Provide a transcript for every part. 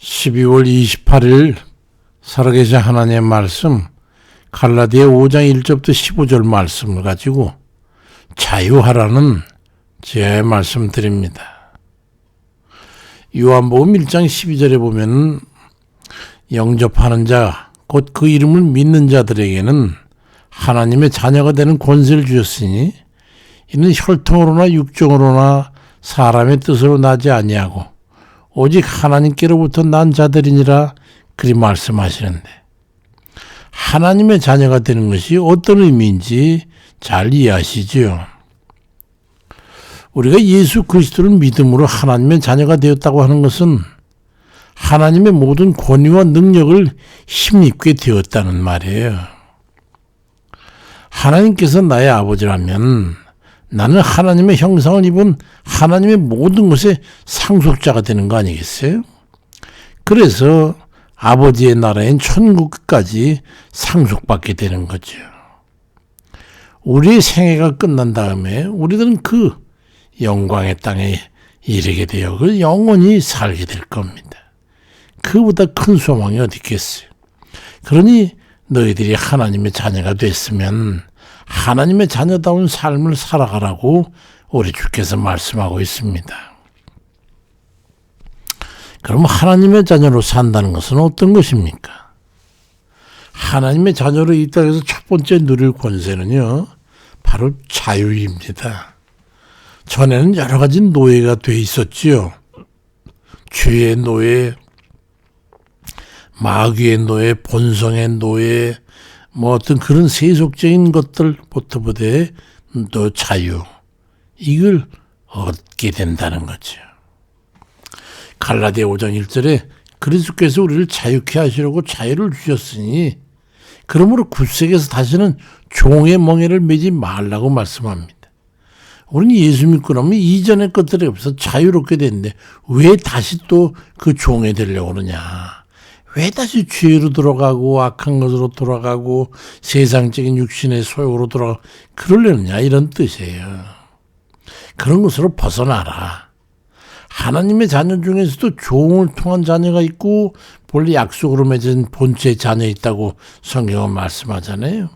12월 28일 살아계신 하나님의 말씀 갈라디아 5장 1절부터 15절 말씀을 가지고 자유하라는 제 말씀 드립니다. 요한복음 1장 12절에 보면 영접하는 자, 곧 그 이름을 믿는 자들에게는 하나님의 자녀가 되는 권세를 주셨으니 이는 혈통으로나 육정으로나 사람의 뜻으로 나지 아니하고 오직 하나님께로부터 난 자들이니라 그리 말씀하시는데 하나님의 자녀가 되는 것이 어떤 의미인지 잘 이해하시지요. 우리가 예수 그리스도를 믿음으로 하나님의 자녀가 되었다고 하는 것은 하나님의 모든 권위와 능력을 힘입게 되었다는 말이에요. 하나님께서 나의 아버지라면 나는 하나님의 형상을 입은 하나님의 모든 것의 상속자가 되는 거 아니겠어요? 그래서 아버지의 나라인 천국까지 상속받게 되는 거죠. 우리의 생애가 끝난 다음에 우리들은 그 영광의 땅에 이르게 되어 그 영원히 살게 될 겁니다. 그보다 큰 소망이 어디 있겠어요? 그러니 너희들이 하나님의 자녀가 됐으면 하나님의 자녀다운 삶을 살아가라고 우리 주께서 말씀하고 있습니다. 그럼 하나님의 자녀로 산다는 것은 어떤 것입니까? 하나님의 자녀로 이 땅에서 첫 번째 누릴 권세는요, 바로 자유입니다. 전에는 여러 가지 노예가 돼 있었지요. 죄의 노예, 마귀의 노예, 본성의 노예, 뭐 어떤 그런 세속적인 것들부터 보되 또 자유 이걸 얻게 된다는 거죠. 갈라디아 5장 1절에 그리스도께서 우리를 자유케 하시려고 자유를 주셨으니 그러므로 굿색에서 다시는 종의 멍에를 매지 말라고 말씀합니다. 우리는 예수 믿고 나면 이전의 것들이 없어 자유롭게 됐는데 왜 다시 또 그 종에 되려고 그러냐. 왜 다시 죄로 돌아가고 악한 것으로 돌아가고 세상적인 육신의 소욕으로 돌아가 그러려느냐 이런 뜻이에요. 그런 것으로 벗어나라. 하나님의 자녀 중에서도 종을 통한 자녀가 있고 본래 약속으로 맺은 본체의 자녀 있다고 성경은 말씀하잖아요.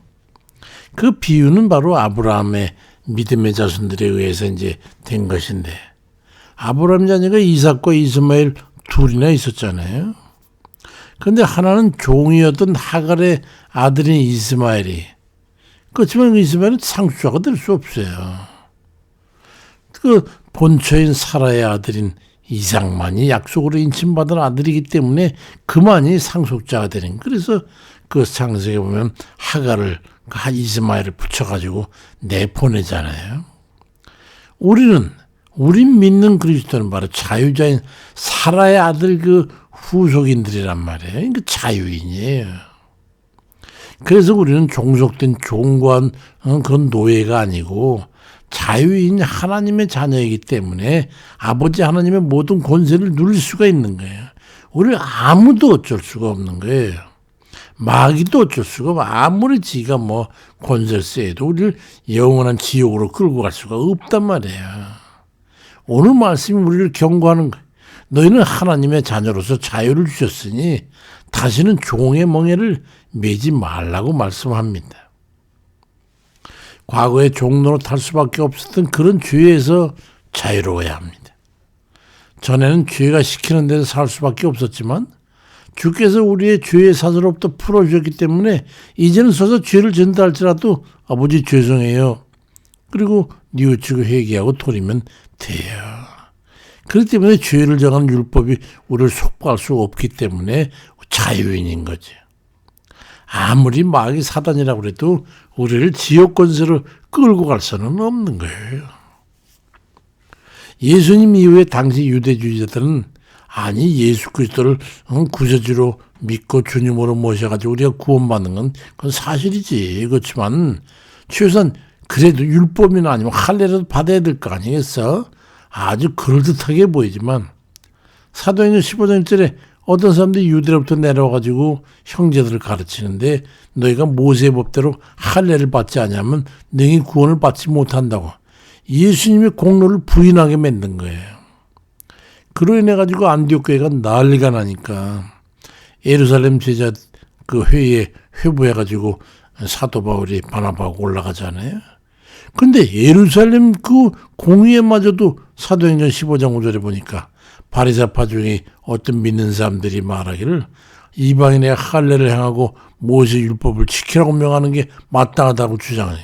그 비유는 바로 아브라함의 믿음의 자손들에 의해서 이제 된 것인데 아브라함 자녀가 이삭과 이스마엘 둘이나 있었잖아요. 근데 하나는 종이었던 하갈의 아들인 이스마엘이 그렇지만 그 이스마엘은 상수자가 될 수 없어요. 그 본처인 사라의 아들인 이삭만이 약속으로 인침받은 아들이기 때문에 그만이 상속자가 되는. 그래서 그 창세기에 보면 하갈을 그 이스마엘을 붙여가지고 내보내잖아요. 우리는 우리 믿는 그리스도는 바로 자유자인 사라의 아들 그 후속인들이란 말이에요. 그러니까 자유인이에요. 그래서 우리는 종속된 종관 어, 그런 노예가 아니고 자유인 하나님의 자녀이기 때문에 아버지 하나님의 모든 권세를 누릴 수가 있는 거예요. 우리 아무도 어쩔 수가 없는 거예요. 마귀도 어쩔 수가 없어. 아무리 지가 뭐 권세를 세도 우리를 영원한 지옥으로 끌고 갈 수가 없단 말이에요. 오늘 말씀이 우리를 경고하는 거예요. 너희는 하나님의 자녀로서 자유를 주셨으니 다시는 종의 멍에를 매지 말라고 말씀합니다. 과거에 종로로 탈 수밖에 없었던 그런 죄에서 자유로워야 합니다. 전에는 죄가 시키는 데서 살 수밖에 없었지만 주께서 우리의 죄의 사슬로부터 풀어주셨기 때문에 이제는 서서 죄를 진다 할지라도 아버지 죄송해요. 그리고 뉘우치고 회개하고 돌이면 돼요. 그렇기 때문에 죄를 정하는 율법이 우리를 속박할 수 없기 때문에 자유인인 거지. 아무리 마귀 사단이라고 해도 우리를 지옥 권세로 끌고 갈 수는 없는 거예요. 예수님 이후에 당시 유대주의자들은 아니 예수 그리스도를 구세주로 믿고 주님으로 모셔가지고 우리가 구원받는 건 그건 사실이지. 그렇지만 최소한 그래도 율법이나 아니면 할례라도 받아야 될 거 아니겠어? 아주 그럴듯하게 보이지만 사도행전 15장 1절에 어떤 사람들이 유대로부터 내려와가지고 형제들을 가르치는데 너희가 모세의 법대로 할례를 받지 않으면 너희 구원을 받지 못한다고 예수님의 공로를 부인하게 만든 거예요. 그로 인해 가지고 안디옥 교회가 난리가 나니까 예루살렘 제자 그 회의에 회부해 가지고 사도 바울이 바나바하고 올라가잖아요. 근데 예루살렘 그 공의에마저도 사도행전 15장 5절에 보니까 바리사파 중에 어떤 믿는 사람들이 말하기를 이방인의 할례를 행하고 모세 율법을 지키라고 명하는 게 마땅하다고 주장하니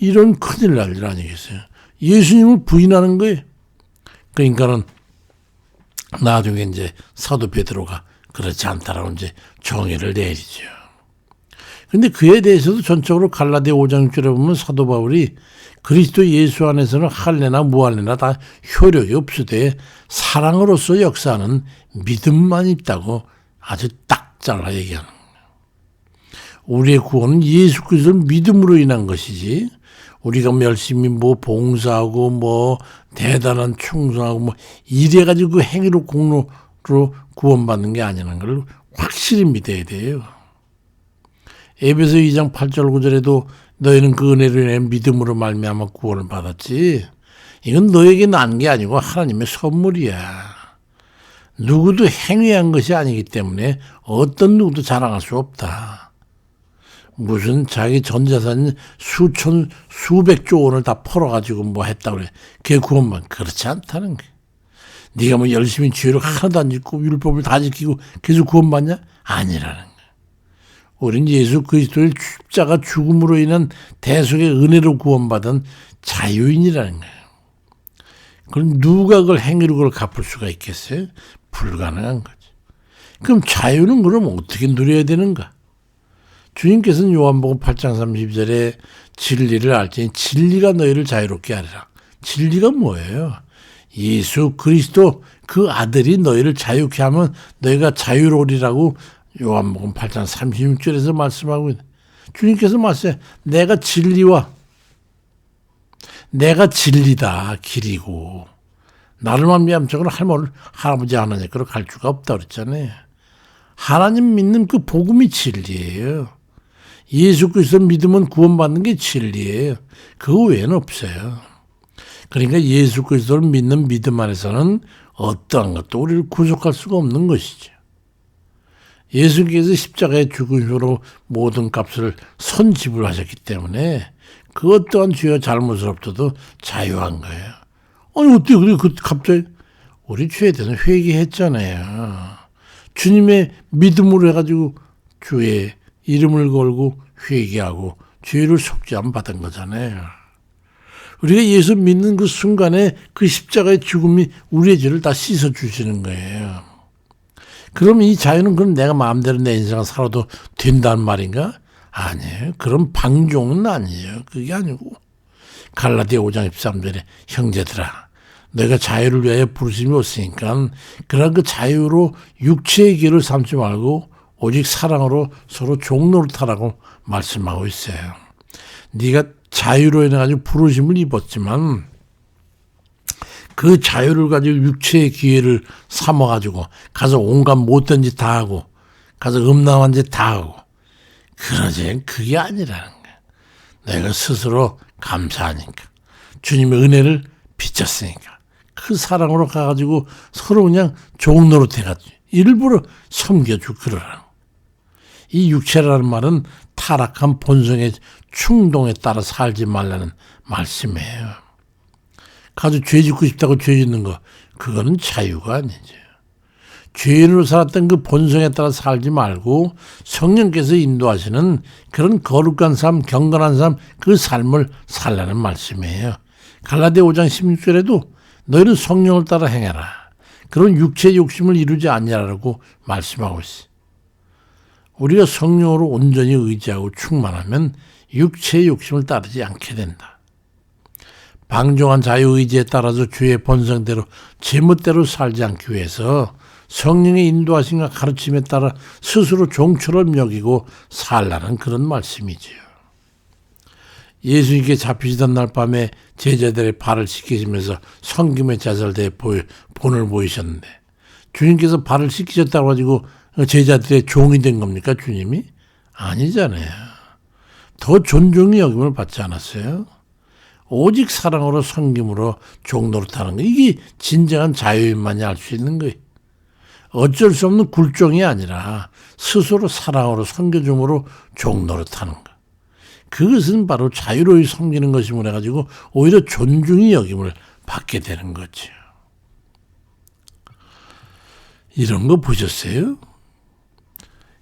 이런 큰일 날 일 아니겠어요. 예수님을 부인하는 거예요. 그러니까는 나중에 이제 사도 베드로가 그렇지 않다라고 이제 정의를 내리죠. 근데 그에 대해서도 전적으로 갈라디아 5장 6절에 보면 사도 바울이 그리스도 예수 안에서는 할례나 무할례나 다 효력이 없으되 사랑으로서 역사하는 믿음만 있다고 아주 딱 잘라 얘기하는 거예요. 우리의 구원은 예수 그리스도를 믿음으로 인한 것이지 우리가 뭐 열심히 뭐 봉사하고 뭐 대단한 충성하고 뭐 이래 가지고 그 행위로 공로로 구원받는 게 아니라는 걸 확실히 믿어야 돼요. 에베소 2장 8절 9절에도 너희는 그 은혜로 인해 믿음으로 말미암아 구원을 받았지. 이건 너에게 난 게 아니고 하나님의 선물이야. 누구도 행위한 것이 아니기 때문에 어떤 누구도 자랑할 수 없다. 무슨 자기 전 재산 수천 수백조 원을 다 팔아가지고 뭐 했다 그래. 그게 구원만 그렇지 않다는 거야. 네가 뭐 열심히 죄를 하나도 안 짓고 율법을 다 지키고 계속 구원받냐? 아니라는. 우린 예수 그리스도의 십자가 죽음으로 인한 대속의 은혜로 구원받은 자유인이라는 거예요. 그럼 누가 그걸 행위로 그걸 갚을 수가 있겠어요? 불가능한 거지. 그럼 자유는 그럼 어떻게 누려야 되는가? 주님께서는 요한복음 8장 30절에 진리를 알지니 진리가 너희를 자유롭게 하리라. 진리가 뭐예요? 예수 그리스도 그 아들이 너희를 자유케 하면 너희가 자유로우리라고 요한복음 8장 36절에서 말씀하고 있는 주님께서 말씀해 내가 진리와 내가 진리다 길이고 나를 만미암적으로 할머니 할아버지 하나님께로 갈 수가 없다 그랬잖아요. 하나님 믿는 그 복음이 진리예요. 예수 그리스도 믿으면 구원받는 게 진리예요. 그 외에는 없어요. 그러니까 예수 그리스도를 믿는 믿음 안에서는 어떠한 것도 우리를 구속할 수가 없는 것이죠. 예수께서 십자가의 죽으심으로 모든 값을 선지불하셨기 때문에 그 어떠한 죄와 잘못을 없어도 자유한 거예요. 아니 어떻게 그래 그 갑자기 우리 죄에 대해서 회개했잖아요. 주님의 믿음으로 해가지고 주의 이름을 걸고 회개하고 죄를 속죄함 받은 거잖아요. 우리가 예수 믿는 그 순간에 그 십자가의 죽음이 우리의 죄를 다 씻어 주시는 거예요. 그럼 이 자유는 그럼 내가 마음대로 내 인생을 살아도 된다는 말인가? 아니에요. 그런 방종은 아니에요. 그게 아니고. 갈라디아 5장 13절에 형제들아 내가 자유를 위하여 부르심이 없으니까 그런 그 자유로 육체의 길을 삼지 말고 오직 사랑으로 서로 종노릇하라고 말씀하고 있어요. 네가 자유로 인해 가지고 부르심을 입었지만 그 자유를 가지고 육체의 기회를 삼아 가지고 가서 온갖 못된 짓 다 하고 가서 음란한 짓 다 하고 그러지 그게 아니라는 거야. 내가 스스로 감사하니까 주님의 은혜를 비쳤으니까 그 사랑으로 가가지고 서로 그냥 좋은 노릇 해가지고 일부러 섬겨주고 그러라고. 이 육체라는 말은 타락한 본성의 충동에 따라 살지 말라는 말씀이에요. 가서 죄 짓고 싶다고 죄 짓는 거, 그거는 자유가 아니죠. 죄인으로 살았던 그 본성에 따라 살지 말고 성령께서 인도하시는 그런 거룩한 삶, 경건한 삶, 그 삶을 살라는 말씀이에요. 갈라디아 5장 16절에도 너희는 성령을 따라 행해라. 그런 육체 욕심을 이루지 않냐라고 말씀하고 있어요. 우리가 성령으로 온전히 의지하고 충만하면 육체의 욕심을 따르지 않게 된다. 방종한 자유의지에 따라서 주의 본성대로 제멋대로 살지 않기 위해서 성령의 인도하심과 가르침에 따라 스스로 종처럼 여기고 살라는 그런 말씀이지요. 예수님께 잡히시던 날 밤에 제자들의 발을 씻기시면서 성김의 자살대에 본을 보이셨는데 주님께서 발을 씻기셨다고 가지고 제자들의 종이 된 겁니까 주님이? 아니잖아요. 더 존중의 여김을 받지 않았어요. 오직 사랑으로 섬김으로 종노릇하는 거 이게 진정한 자유인만이 알 수 있는 거예요. 어쩔 수 없는 굴종이 아니라 스스로 사랑으로 섬겨줌으로 종노릇하는 거. 그것은 바로 자유로이 섬기는 것이므로 해가지고 오히려 존중이 여김을 받게 되는 거죠. 이런 거 보셨어요?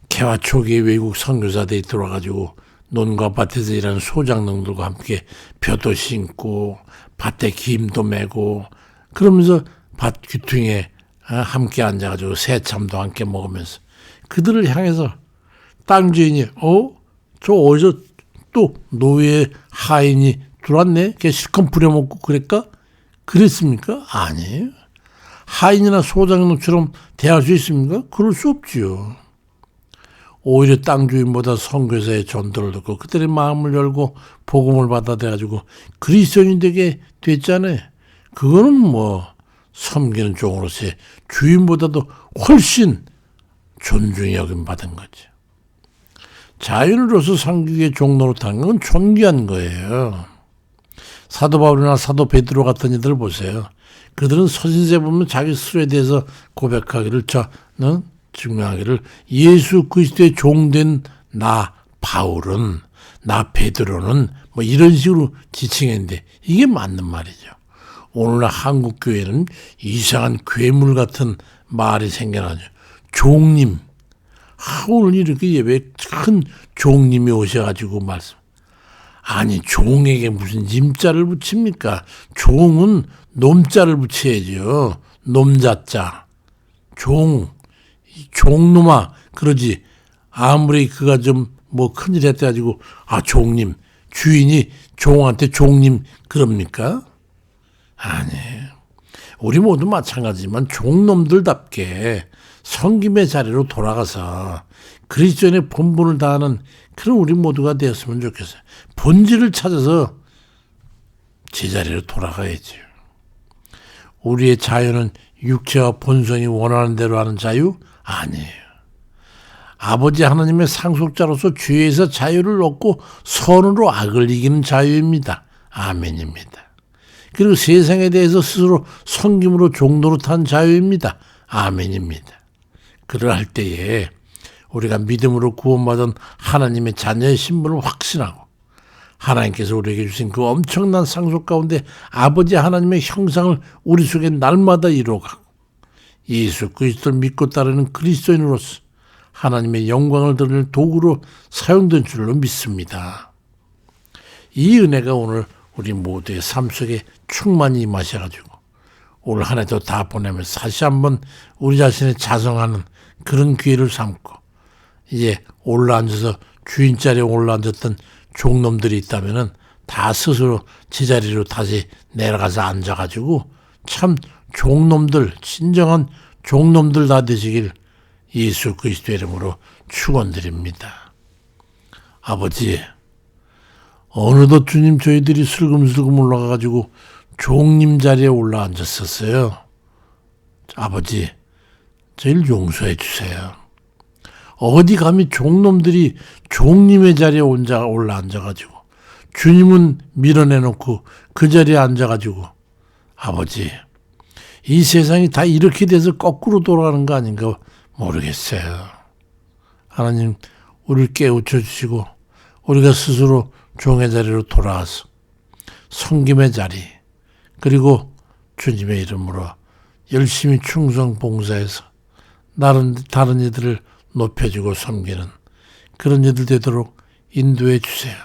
개화 초기에 외국 선교사들이 들어와가지고 논과 밭에서 일하는 소장농들과 함께 벼도 심고 밭에 김도 메고 그러면서 밭 귀퉁이에 어, 함께 앉아가지고 새참도 함께 먹으면서 그들을 향해서 땅 주인이 어? 저 어디서 또 노예 하인이 들어왔네? 걔 실컷 부려먹고 그랬까? 그랬습니까? 아니에요. 하인이나 소장농처럼 대할 수 있습니까? 그럴 수 없지요. 오히려 땅 주인보다 선교사의 전도를 듣고 그들의 마음을 열고 복음을 받아들여가지고 그리스도인이 되게 됐잖아요. 그거는 뭐 섬기는 종으로서의 주인보다도 훨씬 존중이 여김 받은 거죠. 상기의 종로로 타는 건 존귀한 거예요. 사도 바울이나 사도 베드로 같은 이들 보세요. 그들은 서신세 보면 자기 스스로에 대해서 고백하기를 저는 증명하기를 예수 그리스도의 종된 나 바울은 나 베드로는 뭐 이런 식으로 지칭했는데 이게 맞는 말이죠. 오늘날 한국 교회는 이상한 괴물 같은 말이 생겨나죠. 종님. 아, 오늘 이렇게 예배 큰 종님이 오셔가지고 말씀. 아니 종에게 무슨 임자를 붙입니까? 종은 놈자를 붙여야죠. 놈자자. 종. 종놈아 그러지 아무리 그가 좀 뭐 큰일 했다 가지고 아 종님 주인이 종한테 종님 그럽니까? 아니에요. 우리 모두 마찬가지지만 종놈들답게 성김의 자리로 돌아가서 그리스도인의 본분을 다하는 그런 우리 모두가 되었으면 좋겠어요. 본질을 찾아서 제자리로 돌아가야죠. 우리의 자유는 육체와 본성이 원하는 대로 하는 자유 아니에요. 아버지 하나님의 상속자로서 죄에서 자유를 얻고 선으로 악을 이기는 자유입니다. 아멘입니다. 그리고 세상에 대해서 스스로 성김으로 종로로 탄 자유입니다. 아멘입니다. 그러할 때에 우리가 믿음으로 구원받은 하나님의 자녀의 신분을 확신하고 하나님께서 우리에게 주신 그 엄청난 상속 가운데 아버지 하나님의 형상을 우리 속에 날마다 이루어가고 예수 그리스도를 믿고 따르는 그리스도인으로서 하나님의 영광을 드리는 도구로 사용된 줄로 믿습니다. 이 은혜가 오늘 우리 모두의 삶 속에 충만히 임하셔가지고 올 한 해도 다 보내면서 다시 한번 우리 자신을 자성하는 그런 기회를 삼고 이제 올라앉아서 주인 자리에 올라앉았던 종놈들이 있다면은 다 스스로 제자리로 다시 내려가서 앉아가지고 참 종놈들 진정한 종놈들 다 되시길 예수 그리스도 이름으로 축원드립니다. 아버지 어느덧 주님 저희들이 슬금슬금 올라가가지고 종님 자리에 올라앉았었어요. 아버지 저희를 용서해 주세요. 어디 감히 종놈들이 종님의 자리에 혼자 올라앉아가지고 주님은 밀어내놓고 그 자리에 앉아가지고 아버지 이 세상이 다 이렇게 돼서 거꾸로 돌아가는 거 아닌가 모르겠어요. 하나님, 우리를 깨우쳐 주시고, 우리가 스스로 종의 자리로 돌아와서, 성김의 자리, 그리고 주님의 이름으로 열심히 충성 봉사해서, 다른, 다른 이들을 높여주고 섬기는 그런 이들 되도록 인도해 주세요.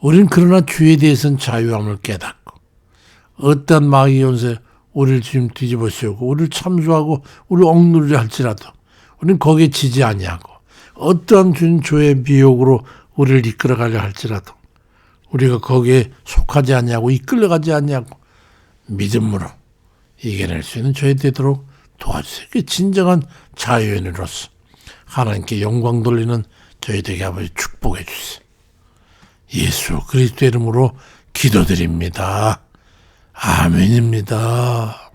우리는 그러나 주에 대해서는 자유함을 깨닫고, 어떠한 마귀 연세 우리를 지금 뒤집어 씌우고 우리를 참수하고 우리를 억누르려 할지라도 우리는 거기에 지지 아니하고 어떠한 주님 조의 미혹으로 우리를 이끌어가려 할지라도 우리가 거기에 속하지 아니하고 이끌려가지 아니하고 믿음으로 이겨낼 수 있는 저희 되도록 도와주세요. 그 진정한 자유인으로서 하나님께 영광 돌리는 저희들에게 아버지 축복해 주세요. 예수 그리스도 이름으로 기도드립니다. 아멘입니다.